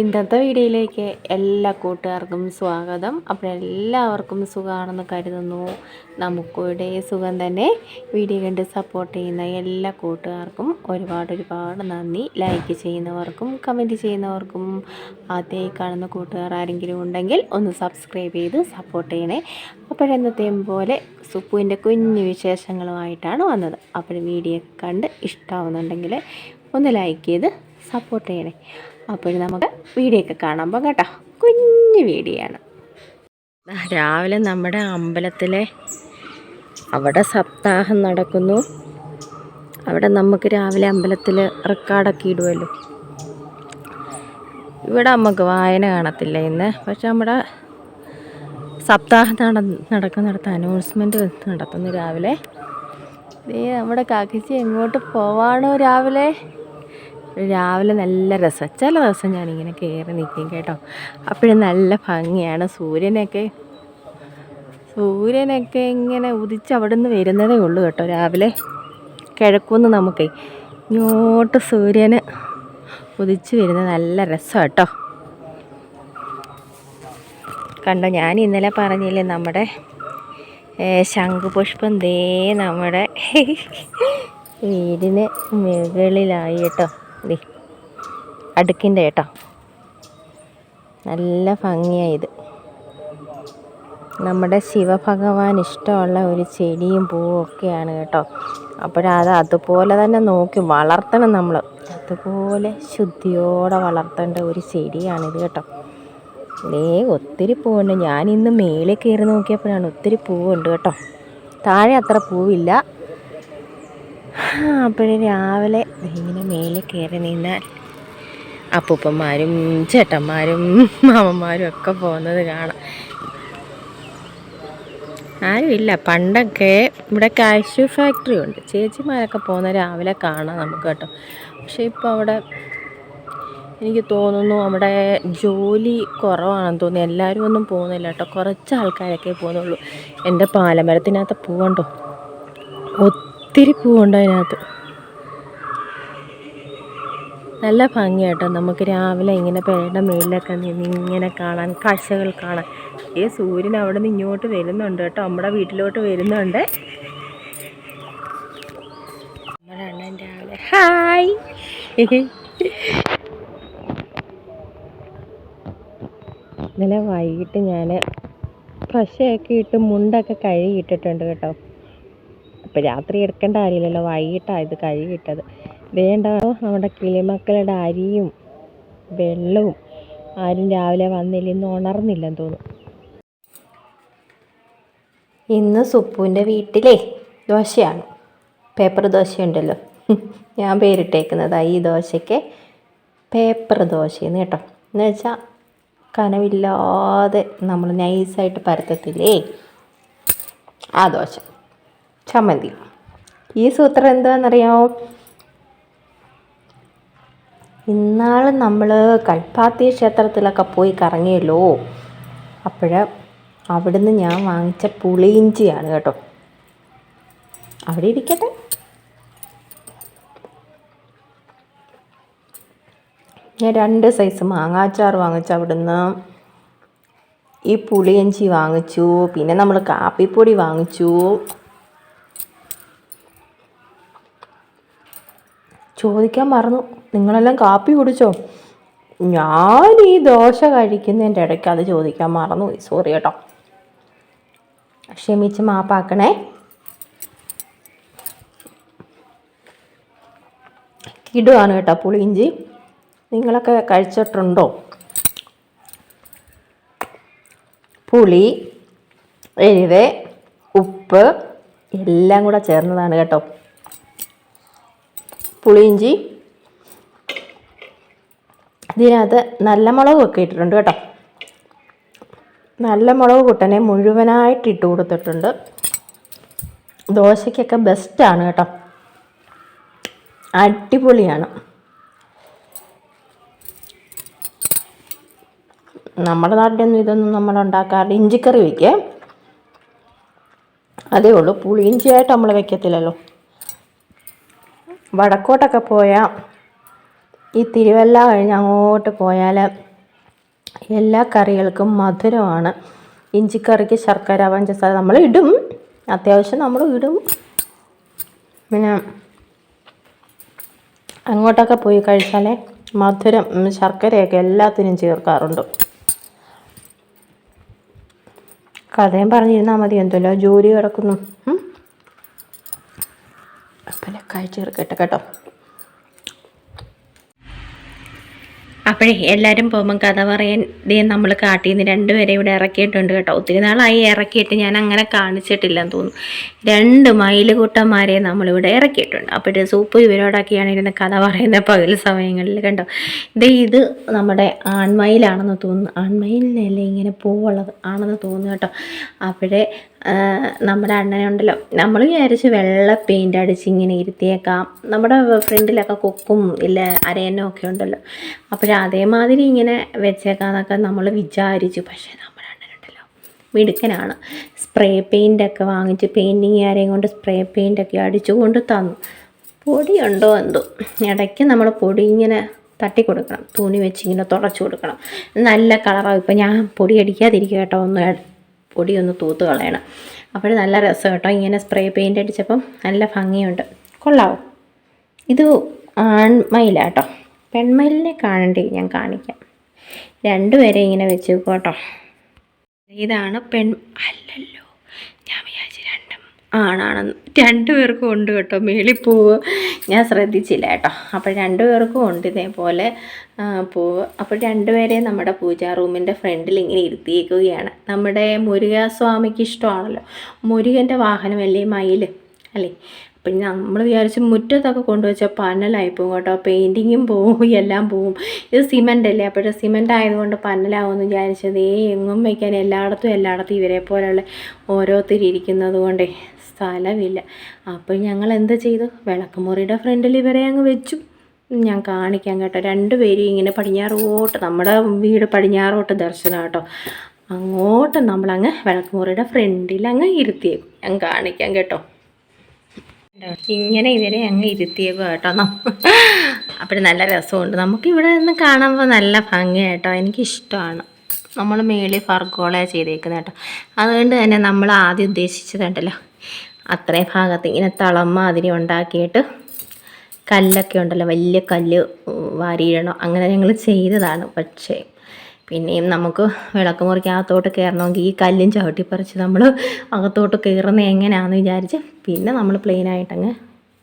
ഇന്നത്തെ വീഡിയോയിലേക്ക് എല്ലാ കൂട്ടുകാർക്കും സ്വാഗതം. അപ്പോൾ എല്ലാവർക്കും സുഖമാണെന്ന് കരുതുന്നു. നമുക്കിവിടെ സുഖം തന്നെ. വീഡിയോ കണ്ട് സപ്പോർട്ട് ചെയ്യുന്ന എല്ലാ കൂട്ടുകാർക്കും ഒരുപാട് ഒരുപാട് നന്ദി. ലൈക്ക് ചെയ്യുന്നവർക്കും കമന്റ് ചെയ്യുന്നവർക്കും ആദ്യമായി കാണുന്ന കൂട്ടുകാർ ആരെങ്കിലും ഉണ്ടെങ്കിൽ ഒന്ന് സബ്സ്ക്രൈബ് ചെയ്ത് സപ്പോർട്ട് ചെയ്യണേ. അപ്പോഴെന്നത്തെയും പോലെ സുപ്പുവിന്റെ കുഞ്ഞു വിശേഷങ്ങളുമായിട്ടാണ് വന്നത്. അപ്പോൾ വീഡിയോ കണ്ട് ഇഷ്ടമാവുന്നുണ്ടെങ്കിൽ ഒന്ന് ലൈക്ക് ചെയ്ത് സപ്പോർട്ട് ചെയ്യണേ അപ്പോൾ നമുക്ക് വീഡിയോ ഒക്കെ കാണാൻ പോകാം കേട്ടോ കുഞ്ഞു വീഡിയോ ആണ് രാവിലെ നമ്മുടെ അമ്പലത്തിലെ അവിടെ സപ്താഹം നടക്കുന്നു. അവിടെ നമുക്ക് രാവിലെ അമ്പലത്തിൽ റെക്കോർഡൊക്കെ ഇടുമല്ലോ ഇവിടെ നമുക്ക് വായന കാണത്തില്ല ഇന്ന്. പക്ഷെ നമ്മുടെ സപ്താഹം നട നടക്കുന്നിടത്ത് അനൗൺസ്മെന്റ് നടത്തുന്നു രാവിലെ. ദേ നമ്മുടെ കാക്കച്ചി എങ്ങോട്ട് പോവാണോ രാവിലെ? രാവിലെ നല്ല രസം. ചില ദിവസം ഞാനിങ്ങനെ കയറി നിൽക്കും കേട്ടോ. അപ്പോഴും നല്ല ഭംഗിയാണ് സൂര്യനൊക്കെ. സൂര്യനൊക്കെ ഇങ്ങനെ ഉദിച്ച് അവിടെ നിന്ന് വരുന്നതേ ഉള്ളൂ കേട്ടോ രാവിലെ. കിഴക്കുന്ന് നമുക്ക് ഇങ്ങോട്ട് സൂര്യന് ഉദിച്ച് വരുന്നത് നല്ല രസം കേട്ടോ. കണ്ടോ ഞാൻ ഇന്നലെ പറഞ്ഞില്ലേ നമ്മുടെ ശംഖുപുഷ്പം ദേ നമ്മുടെ വീടിന് മുകളിലായി കേട്ടോ. ദേ അടുക്കിന്റെ കേട്ടോ നല്ല ഭംഗിയായത് ഇത്. നമ്മുടെ ശിവഭഗവാൻ ഇഷ്ടമുള്ള ഒരു ചെടിയും പൂവും ഒക്കെയാണ് കേട്ടോ. അപ്പോഴത് അതുപോലെ തന്നെ നോക്കി വളർത്തണം നമ്മൾ അതുപോലെ ശുദ്ധിയോടെ വളർത്തേണ്ട ഒരു ചെടിയാണിത് കേട്ടോ. ദേ ഒത്തിരി പൂവുണ്ട്. ഞാൻ ഇന്ന് മേളിൽ കയറി നോക്കിയപ്പോഴാണ് ഒത്തിരി പൂവുണ്ട് കേട്ടോ. താഴെ അത്ര പൂവില്ല. അപ്പോഴേ രാവിലെ ഇങ്ങനെ മേലെ കയറി നിന്നാൽ അപ്പൂപ്പന്മാരും ചേട്ടന്മാരും മാമന്മാരും ഒക്കെ പോകുന്നത് കാണാം. ആരുമില്ല പണ്ടൊക്കെ ഇവിടെ കാഷ്യൂ ഫാക്ടറി ഉണ്ട്. ചേച്ചിമാരൊക്കെ പോകുന്ന രാവിലെ കാണാം നമുക്ക് കേട്ടോ. പക്ഷേ ഇപ്പോൾ അവിടെ എനിക്ക് തോന്നുന്നു അവിടെ ജോലി കുറവാണെന്ന് തോന്നുന്നു. എല്ലാവരും ഒന്നും പോകുന്നില്ല കേട്ടോ. കുറച്ച് ആൾക്കാരൊക്കെ പോകുന്നുള്ളൂ. എന്റെ പാലമരത്തിനകത്ത് പൂവുണ്ടോ? ഒത്തിരി പൂവുണ്ട് അതിനകത്ത്. നല്ല ഭംഗിയാട്ടോ. നമുക്ക് രാവിലെ ഇങ്ങനെ പേരുടെ മേളിലൊക്കെ നിന്ന് ഇങ്ങനെ കാണാൻ കാഴ്ചകൾ കാണാൻ. ഈ സൂര്യൻ അവിടെ നിന്ന് ഇങ്ങോട്ട് വരുന്നുണ്ട് കേട്ടോ. നമ്മുടെ വീട്ടിലോട്ട് വരുന്നുണ്ട്. നമ്മുടെ അണ്ണൻ രാവിലെ ഹായ്. ഇന്നലെ വൈകിട്ട് ഞാൻ പശയൊക്കെ ഇട്ട് മുണ്ടൊക്കെ കഴുകി ഇട്ടിട്ടുണ്ട് കേട്ടോ. അപ്പോൾ രാത്രി എടുക്കേണ്ട കാര്യമില്ലല്ലോ വൈകിട്ടാണ് ഇത് കഴുകിയിട്ടത്. വേണ്ട നമ്മുടെ കിളിമക്കളുടെ അരിയും വെള്ളവും ആരും രാവിലെ വന്നില്ല ഇന്ന് ഉണർന്നില്ലെന്ന് തോന്നുന്നു. ഇന്ന് സുപ്പുവിന്റെ വീട്ടിലേ ദോശയാണ്. പേപ്പർ ദോശയുണ്ടല്ലോ. ഞാൻ പേരിട്ടേക്കുന്നതാ ഈ ദോശയ്ക്ക് പേപ്പർ ദോശയെന്ന് കേട്ടോ. എന്ന് വെച്ചാൽ കനവില്ലാതെ നമ്മൾ നൈസായിട്ട് പരത്തത്തില്ലേ ആ ദോശ. ചമ്മന്തി ഈ സൂത്രം എന്താണെന്നറിയാമോ ഇന്നാൾ നമ്മൾ കൽപ്പാത്തി ക്ഷേത്രത്തിലൊക്കെ പോയി കറങ്ങിയല്ലോ. അപ്പോൾ അവിടുന്ന് ഞാൻ വാങ്ങിച്ച പുളിയിഞ്ചിയാണ് കേട്ടോ. അവിടെ ഇരിക്കട്ടെ. ഞാൻ രണ്ട് സൈസ് മാങ്ങാച്ചാർ വാങ്ങിച്ചു അവിടുന്ന് ഈ പുളിയഞ്ചി വാങ്ങിച്ചു. പിന്നെ നമ്മൾ കാപ്പിപ്പൊടി വാങ്ങിച്ചു. ചോദിക്കാൻ മറന്നു. നിങ്ങളെല്ലാം കാപ്പി കുടിച്ചോ? ഞാൻ ഈ ദോശ കഴിക്കുന്നതിന്റെ ഇടയ്ക്ക് അത് ചോദിക്കാൻ മറന്നു. സോറി കേട്ടോ. ക്ഷമിച്ച് മാപ്പാക്കണേ. കിടുവാണ് കേട്ടോ പുളിയിഞ്ചി നിങ്ങളൊക്കെ കഴിച്ചിട്ടുണ്ടോ? പുളി എരിവ് ഉപ്പ് എല്ലാം കൂടെ ചേർന്നതാണ് കേട്ടോ. പുളിയിഞ്ചി. ഇതിനകത്ത് നല്ല മുളകൊക്കെ ഇട്ടിട്ടുണ്ട് കേട്ടോ. നല്ല മുളക് കുട്ടനെ മുഴുവനായിട്ട് ഇട്ട് കൊടുത്തിട്ടുണ്ട്. ദോശയ്ക്കൊക്കെ ബെസ്റ്റാണ് കേട്ടോ. അടിപൊളിയാണ്. നമ്മുടെ നാട്ടിലൊന്നും ഇതൊന്നും നമ്മൾ ഉണ്ടാക്കാറില്ല. ഇഞ്ചിക്കറി വയ്ക്കുക അതേ ഉള്ളൂ. പുളിയിഞ്ചിയായിട്ട് നമ്മൾ വെക്കത്തില്ലല്ലോ. വടക്കോട്ടൊക്കെ പോയാൽ ഈ തിരുവല്ല കഴിഞ്ഞ് അങ്ങോട്ട് പോയാൽ എല്ലാ കറികൾക്കും മധുരമാണ്. ഇഞ്ചിക്കറിക്ക് ശർക്കര പഞ്ചസാര നമ്മൾ ഇടും. അത്യാവശ്യം നമ്മൾ ഇടും. പിന്നെ അങ്ങോട്ടൊക്കെ പോയി കഴിച്ചാലേ മധുരം ശർക്കരയൊക്കെ എല്ലാത്തിനും ചേർക്കാറുണ്ട്. കഥയും പറഞ്ഞിരുന്നാൽ മതി എന്തല്ലോ ജോലി കിടക്കുന്നു. അപ്പം കഴിച്ച് ചേർക്കട്ടെ കേട്ടോ. അപ്പോഴേ എല്ലാവരും പോകുമ്പം കഥ പറയാൻ ദേ നമ്മൾ കാട്ടിൽ നിന്ന് രണ്ടുപേരെ ഇവിടെ ഇറക്കിയിട്ടുണ്ട് കേട്ടോ. ഒത്തിരി നാളായി ഇറക്കിയിട്ട് ഞാൻ അങ്ങനെ കാണിച്ചിട്ടില്ലെന്ന് തോന്നുന്നു. രണ്ട് മയിലുകൂട്ടന്മാരെ നമ്മളിവിടെ ഇറക്കിയിട്ടുണ്ട്. അപ്പോൾ സൂപ്പ് ഇവരോടൊക്കെയാണ് ഇരുന്ന് കഥ പറയുന്ന പകൽ സമയങ്ങളിൽ കണ്ടോ. ദേ ഇത് നമ്മുടെ ആൺമയിലാണെന്ന് തോന്നുന്നു. ആൺമയിലിനല്ലേ ഇങ്ങനെ പൂവുള്ളത് ആണെന്ന് തോന്നുന്നു കേട്ടോ. അപ്പോഴേ നമ്മുടെ അണ്ണനുണ്ടല്ലോ നമ്മൾ വിചാരിച്ച് വെള്ള പെയിന്റ് അടിച്ച് ഇങ്ങനെ ഇരുത്തിയേക്കാം. നമ്മുടെ ഫ്രണ്ടിലൊക്കെ കൊക്കും ഇല്ല അരയനും ഒക്കെ ഉണ്ടല്ലോ. അപ്പോൾ അതേമാതിരി ഇങ്ങനെ വെച്ചേക്കാന്നൊക്കെ നമ്മൾ വിചാരിച്ചു. പക്ഷേ നമ്മുടെ അണ്ണനുണ്ടല്ലോ മിടുക്കനാണ്. സ്പ്രേ പെയിന്റൊക്കെ വാങ്ങിച്ച് പെയിന്റിങ് ആരെയും കൊണ്ട് സ്പ്രേ പെയിന്റൊക്കെ അടിച്ചു കൊണ്ട് തന്നു. പൊടിയുണ്ടോ എന്തോ. ഇടയ്ക്ക് നമ്മൾ പൊടി ഇങ്ങനെ തട്ടി കൊടുക്കണം. തുണി വെച്ച് ഇങ്ങനെ തുടച്ചു കൊടുക്കണം. നല്ല കളറാവും ഇപ്പം ഞാൻ പൊടി അടിക്കാതിരിക്കുക കേട്ടോ ഒന്ന് എ- പൊടി ഒന്ന് തൂത്ത് കളയണം. അപ്പോൾ നല്ല രസം കേട്ടോ. ഇങ്ങനെ സ്പ്രേ പെയിന്റ് അടിച്ചപ്പം നല്ല ഭംഗിയുണ്ട്. കൊള്ളാവും? ഇത് ആൺമയിലാട്ടോ പെൺമയിലിനെ കാണണ്ടേ ഞാൻ കാണിക്കാം. രണ്ടുപേരെ ഇങ്ങനെ വെച്ച് കേട്ടോ. ഇതാണ് പെൺ അല്ലല്ലോ. ഞാൻ ആണാണെന്ന് രണ്ടുപേർക്കും ഉണ്ട് കേട്ടോ. മേളിപ്പൂവ് ഞാൻ ശ്രദ്ധിച്ചില്ല കേട്ടോ. അപ്പോൾ രണ്ടുപേർക്കും ഉണ്ട് ഇതേപോലെ പൂവ്. അപ്പോൾ രണ്ടുപേരെയും നമ്മുടെ പൂജാ റൂമിന്റെ ഫ്രണ്ടിൽ ഇങ്ങനെ ഇരുത്തിയേക്കുകയാണ്. നമ്മുടെ മുരുകസ്വാമിക്ക് ഇഷ്ടമാണല്ലോ. മുരുകന്റെ വാഹനമല്ലേ മയിൽ? അല്ലേ? അപ്പം നമ്മൾ വിചാരിച്ച് മുറ്റത്തൊക്കെ കൊണ്ടുവച്ചാൽ പന്നലായി പോകും കേട്ടോ. പെയിന്റിങ്ങും പോവും എല്ലാം പോവും. ഇത് സിമന്റ് അല്ലേ അപ്പോൾ സിമന്റ് ആയതുകൊണ്ട് പന്നലാവുമെന്ന് വിചാരിച്ചത് ഏ എങ്ങും വയ്ക്കാൻ എല്ലായിടത്തും എല്ലായിടത്തും ഇവരെ പോലെയുള്ള ഓരോരുത്തരി ഇരിക്കുന്നത് കൊണ്ടേ സ്ഥലമില്ല. അപ്പോൾ ഞങ്ങൾ എന്താ ചെയ്തു? വിളക്കുമുറിയുടെ ഫ്രണ്ടിൽ ഇവരെ അങ്ങ് വെച്ചു. ഞാൻ കാണിക്കാൻ കേട്ടോ. രണ്ട് രണ്ടുപേരും ഇങ്ങനെ പടിഞ്ഞാറോട്ട് നമ്മുടെ വീട് പടിഞ്ഞാറോട്ട് ദർശനം കേട്ടോ അങ്ങോട്ട് നമ്മളങ്ങ് വിളക്കുമുറിയുടെ ഫ്രണ്ടിൽ അങ്ങ് ഇരുത്തിയേക്കും. ഞാൻ കാണിക്കാൻ കേട്ടോ. ഇങ്ങനെ ഇവരെ അങ്ങ് ഇരുത്തിയേക്കും കേട്ടോ. നമ്മൾ അപ്പോൾ നല്ല രസമുണ്ട്. നമുക്കിവിടെ നിന്ന് കാണുമ്പോൾ നല്ല ഭംഗിയായിട്ടോ. എനിക്കിഷ്ടമാണ്. നമ്മൾ മേളിൽ ഫർഗോള ചെയ്തേക്കുന്നത് കേട്ടോ. അതുകൊണ്ട് തന്നെ നമ്മൾ ആദ്യം ഉദ്ദേശിച്ചതുണ്ടല്ലോ അത്രയും ഭാഗത്ത് ഇങ്ങനെ തളം മാതിരി ഉണ്ടാക്കിയിട്ട് കല്ലൊക്കെ ഉണ്ടല്ലോ വലിയ കല്ല് വാരിയിടണം. അങ്ങനെ ഞങ്ങൾ ചെയ്തതാണ്. പക്ഷേ പിന്നെയും നമുക്ക് വിളക്ക് മുറിക്കകത്തോട്ട് കയറണമെങ്കിൽ ഈ കല്ലും ചവിട്ടിപ്പറിച്ച് നമ്മൾ അകത്തോട്ട് കയറുന്നത് എങ്ങനെയാണെന്ന് വിചാരിച്ച് പിന്നെ നമ്മൾ പ്ലെയിനായിട്ടങ്ങ്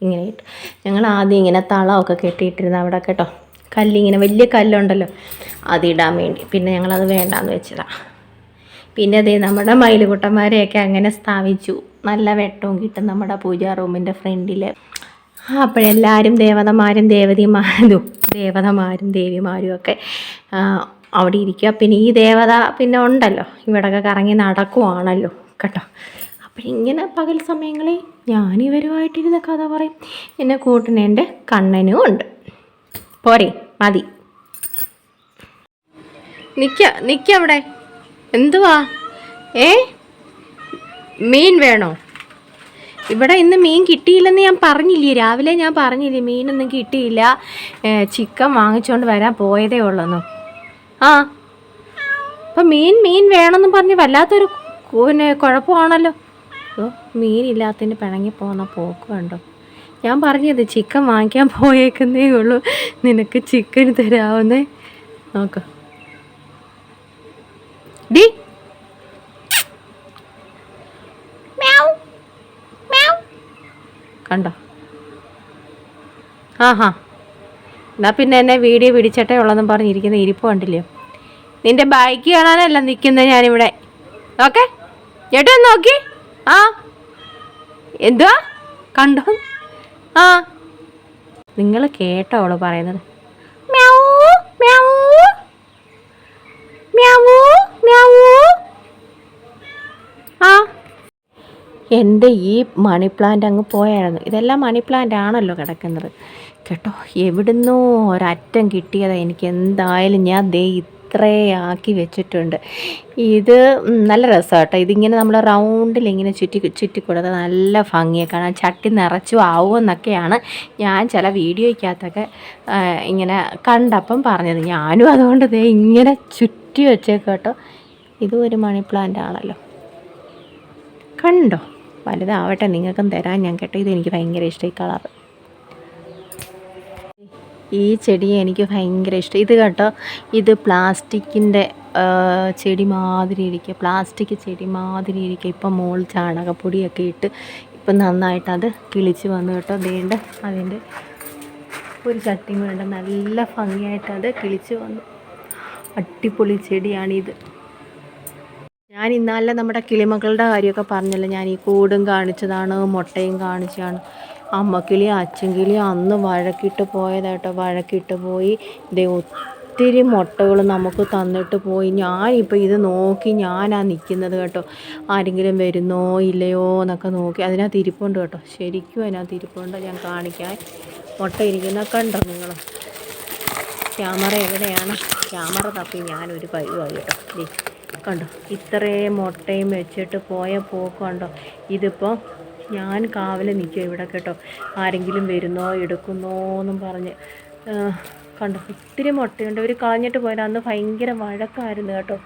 ഇങ്ങനെ ഇട്ടു. ഞങ്ങൾ ആദ്യം ഇങ്ങനെ തളമൊക്കെ കെട്ടിയിട്ടിരുന്ന അവിടെ കേട്ടോ. കല്ലിങ്ങനെ വലിയ കല്ലുണ്ടല്ലോ അതിടാൻ വേണ്ടി. പിന്നെ ഞങ്ങളത് വേണ്ടാന്ന് വെച്ചതാണ് പിന്നെ അതേ നമ്മുടെ മയിലുകുട്ടന്മാരെയൊക്കെ അങ്ങനെ സ്ഥാപിച്ചു. നല്ല വെട്ടവും കിട്ടും നമ്മുടെ പൂജാ റൂമിന്റെ ഫ്രണ്ടിൽ അപ്പോഴെല്ലാവരും ദേവതമാരും ദേവതിമാരും ദേവതമാരും ദേവിമാരും ഒക്കെ അവിടെ ഇരിക്കുക. പിന്നെ ഈ ദേവത പിന്നെ ഉണ്ടല്ലോ ഇവിടെയൊക്കെ കറങ്ങി നടക്കുവാണല്ലോ കേട്ടോ. അപ്പോഴിങ്ങനെ പകൽ സമയങ്ങളിൽ ഞാനിവരുമായിട്ടിരുന്ന കഥ പറയും. എന്നെ കൂട്ടിന് എന്റെ കണ്ണനും ഉണ്ട്. പോരെ മതി. നിക്ക നിക്ക അവിടെ. എന്തുവാ? ഏ? മീൻ വേണോ? ഇവിടെ ഇന്ന് മീൻ കിട്ടിയില്ലെന്ന് ഞാൻ പറഞ്ഞില്ലേ? രാവിലെ ഞാൻ പറഞ്ഞില്ലേ മീനൊന്നും കിട്ടിയില്ല. ചിക്കൻ വാങ്ങിച്ചുകൊണ്ട് വരാൻ പോയതേ ഉള്ളെന്നു. ആ. അപ്പം മീൻ മീൻ വേണമെന്ന് പറഞ്ഞ് വല്ലാത്തൊരു പിന്നെ കുഴപ്പമാണല്ലോ. ഓ മീനില്ലാത്തതിന് പിണങ്ങി പോകുന്ന പോക്ക് കണ്ടോ? ഞാൻ പറഞ്ഞത് ചിക്കൻ വാങ്ങിക്കാൻ പോയേക്കുന്നേ ഉള്ളൂ. നിനക്ക് ചിക്കൻ തരാവുന്നേ. നോക്ക. ഡി. കണ്ടോ? ആഹാ. എന്നാ പിന്നെ എന്നെ വീഡിയോ പിടിച്ചട്ടേ ഉള്ളതെന്ന് പറഞ്ഞിരിക്കുന്ന ഇരിപ്പ് കണ്ടില്ലേ? നിന്റെ ബൈക്ക് കാണാനല്ല നിൽക്കുന്നത് ഞാനിവിടെ. ഓക്കെ ചേട്ടൻ നോക്കി. ആ. എന്തുവാ? കണ്ടോ? ആ. നിങ്ങൾ കേട്ടോ അവൾ പറയുന്നത്. ആ. എന്റെ ഈ മണി പ്ലാന്റ് അങ്ങ് പോയായിരുന്നു. ഇതെല്ലാം മണി പ്ലാന്റ് ആണല്ലോ കിടക്കുന്നത്. കേട്ടോ എവിടുന്നോ ഒരറ്റം കിട്ടിയതാണ് എനിക്ക്. എന്തായാലും ഞാൻ ദേ ഇത്രേ ആക്കി വെച്ചിട്ടുണ്ട്. ഇത് നല്ല രസമാണ് കേട്ടോ ഇതിങ്ങനെ നമ്മൾ റൗണ്ടിൽ ഇങ്ങനെ ചുറ്റി ചുറ്റി കൊടുത്ത് നല്ല ഭംഗിയെ. കാണാൻ ചട്ടി നിറച്ചു ആവുമെന്നൊക്കെയാണ് ഞാൻ ചില വീഡിയോയ്ക്കകത്തൊക്കെ ഇങ്ങനെ കണ്ടപ്പം പറഞ്ഞത്. ഞാനും അതുകൊണ്ട് ദേ ഇങ്ങനെ ചുറ്റി വെച്ചേക്കോട്ടോ വെച്ചേക്ക് കേട്ടോ. ഇതും ഒരു മണി പ്ലാന്റ് ആണല്ലോ. കണ്ടോ? വലുതാവട്ടെ നിങ്ങൾക്കും തരാൻ ഞാൻ കേട്ടോ ഇതെനിക്ക് ഭയങ്കര ഇഷ്ടം ഈ കളർ ഈ ചെടി എനിക്ക് ഭയങ്കര ഇഷ്ടം. ഇത് കേട്ടോ ഇത് പ്ലാസ്റ്റിക്കിന്റെ ചെടി മാതിരി ഇരിക്കുക പ്ലാസ്റ്റിക് ചെടി മാതിരി ഇരിക്കുക ഇപ്പം മോൾ ചാണകപ്പൊടിയൊക്കെ ഇട്ട് ഇപ്പം നന്നായിട്ട് അത് കിളിച്ച് വന്നു കേട്ടോ. വേണ്ട അതിന്റെ ഒരു ചട്ടിയും വേണ്ട നല്ല ഭംഗിയായിട്ട് അത് കിളിച്ച് വന്നു. അടിപൊളി ചെടിയാണിത്. ഞാൻ ഇന്നാലെ നമ്മുടെ കിളിമകളുടെ കാര്യമൊക്കെ പറഞ്ഞല്ലോ. ഞാൻ ഈ കൂടും കാണിച്ചതാണ് മുട്ടയും കാണിച്ചതാണ്. അമ്മക്കിളി അച്ഛൻകിളി അന്ന് വഴക്കിട്ട് പോയതാട്ടോ. വഴക്കിട്ട് പോയി. ദേ ഒത്തിരി മുട്ടകൾ നമുക്ക് തന്നിട്ട് പോയി. ഞാനിപ്പോൾ ഇത് നോക്കി ഞാനാ നിൽക്കുന്നത് കേട്ടോ. ആരെങ്കിലും വരുന്നോ ഇല്ലയോ എന്നൊക്കെ നോക്കി അതിനകത്ത് ഇരിപ്പുണ്ട് കേട്ടോ. ശരിക്കും അതിനകത്ത് ഇരിപ്പുണ്ട്. ഞാൻ കാണിക്കാൻ മുട്ട ഇരിക്കുന്ന കണ്ടോ നിങ്ങൾ? ക്യാമറ എവിടെയാണ്? ക്യാമറ തപ്പി ഞാനൊരു പരിവായി കേട്ടോ. കണ്ടോ? ഇത്രയും മുട്ടയും വെച്ചിട്ട് പോയ പോക്കുണ്ടോ ഇതിപ്പോൾ ഞാൻ കാവൽ നിൽക്കുക ഇവിടെ കേട്ടോ. ആരെങ്കിലും വരുന്നോ എടുക്കുന്നോ എന്നും പറഞ്ഞ്. കണ്ടു ഒത്തിരി മുട്ടയുണ്ട്. അവർ കളഞ്ഞിട്ട് പോയാൽ അന്ന് ഭയങ്കര വഴക്കായിരുന്നു കേട്ടോ.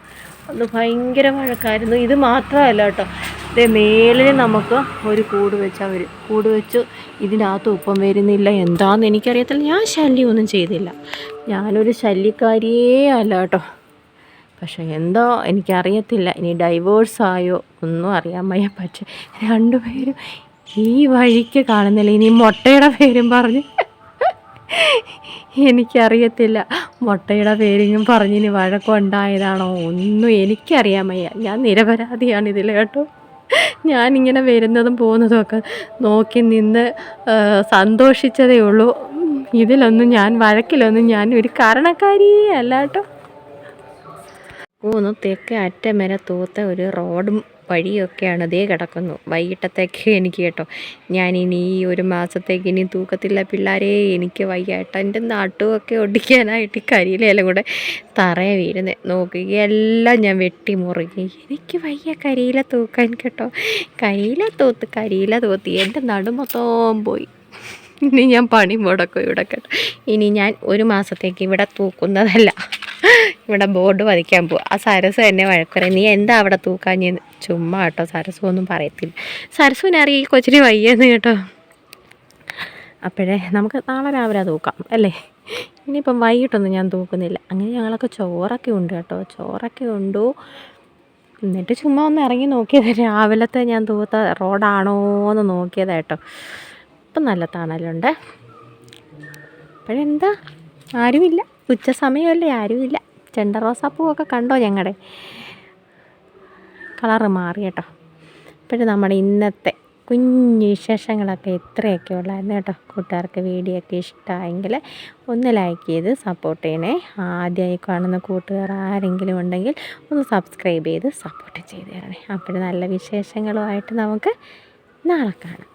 അന്ന് ഭയങ്കര വഴക്കായിരുന്നു. ഇത് മാത്രമല്ല കേട്ടോ. ഇതേ മേലിൽ നമുക്ക് ഒരു കൂട് വെച്ച് അവർ കൂട് വെച്ച്. ഇതിനകത്ത് ഉപ്പം വരുന്നില്ല. എന്താണെന്ന് എനിക്കറിയത്തില്ല. ഞാൻ ശല്യമൊന്നും ചെയ്തില്ല. ഞാനൊരു ശല്യക്കാരിയേ അല്ല കേട്ടോ. പക്ഷേ എന്തോ എനിക്കറിയത്തില്ല. ഇനി ഡൈവേഴ്സ് ആയോ? ഒന്നും അറിയാൻ വയ്യ. പക്ഷേ രണ്ടുപേരും ഈ വഴിക്ക് കാണുന്നില്ല. ഇനി മുട്ടയുടെ പേരും പറഞ്ഞ് എനിക്കറിയത്തില്ല. മുട്ടയുടെ പേരിങ്ങും പറഞ്ഞിനി വഴക്കുണ്ടായതാണോ ഒന്നും എനിക്കറിയാൻ വയ്യ. ഞാൻ നിരപരാധിയാണ് ഇതിൽ കേട്ടോ. ഞാനിങ്ങനെ വരുന്നതും പോകുന്നതും ഒക്കെ നോക്കി നിന്ന് സന്തോഷിച്ചതേ ഉള്ളൂ. ഇതിലൊന്നും ഞാൻ വഴക്കിലൊന്നും ഞാൻ ഒരു കാരണക്കാരി അല്ല കേട്ടോ. മൂന്ന് തെക്കേ അറ്റം വരെ തൂത്ത ഒരു റോഡും വഴിയൊക്കെയാണ് ദേ കിടക്കുന്നു. വൈകിട്ടത്തേക്ക് എനിക്ക് കേട്ടോ ഞാനിനി ഈ ഒരു മാസത്തേക്ക് ഇനി തൂക്കത്തില്ല പിള്ളേരെ എനിക്ക് വയ്യായിട്ട് എന്റെ നാട്ടുമൊക്കെ ഒടിക്കാനായിട്ട് കരിയിലെല്ലാം കൂടെ തറയെ വീഴുന്നത് നോക്കി എല്ലാം ഞാൻ വെട്ടി മുറുകി. എനിക്ക് വയ്യ കരിയില തൂക്കാൻ കേട്ടോ. കരിയില തൂത്ത് കരിയില തൂത്തി. എന്റെ നടുമൊത്തം പോയി. ഇനി ഞാൻ പണി മുടക്കും ഇവിടെ കേട്ടോ. ഇനി ഞാൻ ഒരു മാസത്തേക്ക് ഇവിടെ തൂക്കുന്നതല്ല. ഇവിടെ ബോർഡ് വധിക്കാൻ പോകും ആ സരസ് എന്നെ വഴക്കുറയും നീ എന്താ അവിടെ തൂക്കാഞ്ഞെന്ന് ചുമ്മാ കേട്ടോ സരസു ഒന്നും പറയത്തില്ല. സരസുവിനെ അറിയാം ഈ കൊച്ചിന് വയ്യെന്ന് കേട്ടോ. അപ്പോഴേ നമുക്ക് നാളെ രാവിലെ തൂക്കാം അല്ലേ? ഇനിയിപ്പം വൈകിട്ടൊന്നും ഞാൻ തൂക്കുന്നില്ല. അങ്ങനെ ഞങ്ങളൊക്കെ ചോറൊക്കെ ഉണ്ട് കേട്ടോ ചോറൊക്കെ ഉണ്ടു. എന്നിട്ട് ചുമ്മാ ഒന്ന് ഇറങ്ങി നോക്കിയത്. രാവിലത്തെ ഞാൻ തൂത്ത റോഡാണോ എന്ന് നോക്കിയതാ കേട്ടോ. ഇപ്പം നല്ല തണലുണ്ട്. അപ്പോഴെന്താ? ആരുമില്ല. ഉച്ച സമയമല്ലേ ആരുമില്ല. ചെണ്ട റോസാപ്പൂവൊക്കെ കണ്ടോ ഞങ്ങളുടെ കളറ് മാറി കേട്ടോ. ഇപ്പോഴും നമ്മുടെ ഇന്നത്തെ കുഞ്ഞു വിശേഷങ്ങളൊക്കെ ഇത്രയൊക്കെ ഉള്ളായിരുന്നു കേട്ടോ. കൂട്ടുകാർക്ക് വീഡിയോ ഒക്കെ ഇഷ്ടമായെങ്കിൽ ഒന്ന് ലൈക്ക് ചെയ്ത് സപ്പോർട്ട് ചെയ്യണേ. ആദ്യമായി കാണുന്ന കൂട്ടുകാർ ആരെങ്കിലും ഉണ്ടെങ്കിൽ ഒന്ന് സബ്സ്ക്രൈബ് ചെയ്ത് സപ്പോർട്ട് ചെയ്ത് തരണേ. അപ്പോഴും നല്ല വിശേഷങ്ങളുമായിട്ട് നമുക്ക് നാളെ കാണാം.